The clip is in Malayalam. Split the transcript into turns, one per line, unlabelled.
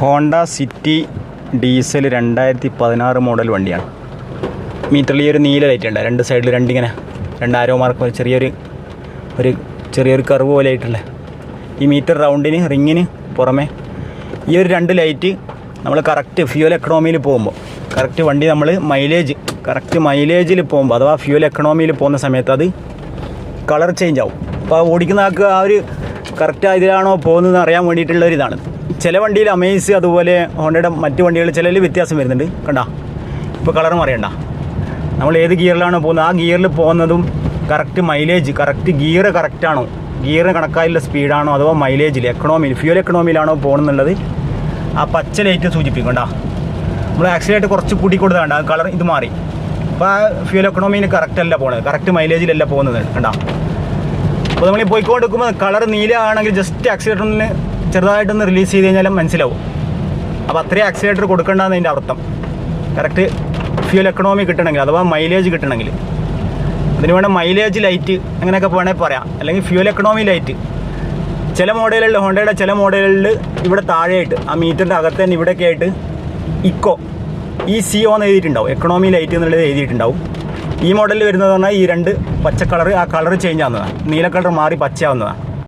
ഹോണ്ട സിറ്റി ഡീസൽ രണ്ടായിരത്തി പതിനാറ് മോഡൽ വണ്ടിയാണ്. മീറ്ററിൽ ഒരു നീല ലൈറ്റ് ഉണ്ട്. രണ്ട് സൈഡിൽ രണ്ടിങ്ങനെ രണ്ട് ആരോ മാർക്ക് ചെറിയൊരു ഒരു ചെറിയൊരു കർവ് പോലെ ആയിട്ടുള്ള ഈ മീറ്റർ റൗണ്ടിന് റിങ്ങിന് പുറമെ ഈ ഒരു രണ്ട് ലൈറ്റ് നമ്മൾ കറക്റ്റ് ഫ്യൂൽ എക്കണോമിയിൽ പോകുമ്പോൾ കറക്റ്റ് വണ്ടി നമ്മൾ മൈലേജ് കറക്റ്റ് മൈലേജിൽ പോകുമ്പോൾ അഥവാ ഫ്യൂൽ എക്കണോമിയിൽ പോകുന്ന സമയത്ത് അത് കളർ ചേഞ്ച് ആവും. അപ്പോൾ ഓടിക്കുന്ന ആൾക്ക് ആ ഒരു കറക്റ്റ് ഇതിലാണോ പോകുന്നതെന്ന് അറിയാൻ വേണ്ടിയിട്ടുള്ള ഒരു ഇതാണ്. ചില വണ്ടിയിൽ അമേസ് അതുപോലെ ഹോണ്ടയുടെ മറ്റ് വണ്ടികൾ ചിലതിൽ വ്യത്യാസം വരുന്നുണ്ട്. കണ്ട? ഇപ്പോൾ കളർ മറിയണ്ട നമ്മൾ ഏത് ഗിയറിലാണോ പോകുന്നത്? ആ ഗിയറിൽ പോകുന്നതും കറക്റ്റ് മൈലേജ് കറക്റ്റ് ഗിയർ കറക്റ്റാണോ ഗിയർ കണക്കായുള്ള സ്പീഡാണോ അഥവാ മൈലേജിൽ എക്കണോമിയിൽ ഫ്യൂൽ എക്കണോമിയിലാണോ പോകുന്നുള്ളത്? ആ പച്ച ലൈറ്റ് സൂചിപ്പിക്കും കേട്ടോ നമ്മൾ ആക്സിഡന്റ് കുറച്ച് കൊടുത്താണ്ട് ആ കളർ ഇത് മാറി. അപ്പോൾ ആ ഫ്യൂൽ എക്കണോമിയിൽ കറക്റ്റ് അല്ല പോകുന്നത് കറക്റ്റ് മൈലേജിലല്ല പോകുന്നത് കണ്ടാ? അപ്പോൾ നമ്മൾ ഈ പോയിക്കൊണ്ടിരിക്കുമ്പോൾ കളർ നീല ആണെങ്കിൽ ജസ്റ്റ് ആക്സിലേറ്ററിന് ചെറുതായിട്ടൊന്ന് റിലീസ് ചെയ്ത് കഴിഞ്ഞാലും മനസ്സിലാവും. അപ്പോൾ അത്രയും ആക്സിലേറ്റർ കൊടുക്കേണ്ടതെന്ന് അതിന്റെ അർത്ഥം. കറക്റ്റ് ഫ്യൂൽ എക്കണോമി കിട്ടണമെങ്കിൽ അഥവാ മൈലേജ് കിട്ടണമെങ്കിൽ. അതിന് വേണ്ട മൈലേജ് ലൈറ്റ് അങ്ങനെയൊക്കെ വേണമെങ്കിൽ പറയാം. അല്ലെങ്കിൽ ഫ്യൂൽ എക്കണോമി ലൈറ്റ് ചില മോഡലുകളിൽ ഹോണ്ടയുടെ ചില മോഡലുകളിൽ ഇവിടെ താഴെയായിട്ട് ആ മീറ്ററിന്റെ അകത്ത് തന്നെ ഇവിടെയൊക്കെ ആയിട്ട് ഇക്കോ ഈ സി ഓ എന്ന് എഴുതിയിട്ടുണ്ടാവും. എക്കണോമി ലൈറ്റ് എന്നുള്ളത് എഴുതിയിട്ടുണ്ടാവും. ഈ മോഡലിൽ വരുന്നത് പറഞ്ഞാൽ ഈ രണ്ട് പച്ച കളർ ആ കളർ ചേഞ്ച് ആവുന്നതാണ് നീല കളർ മാറി പച്ചയാവുന്നതാണ്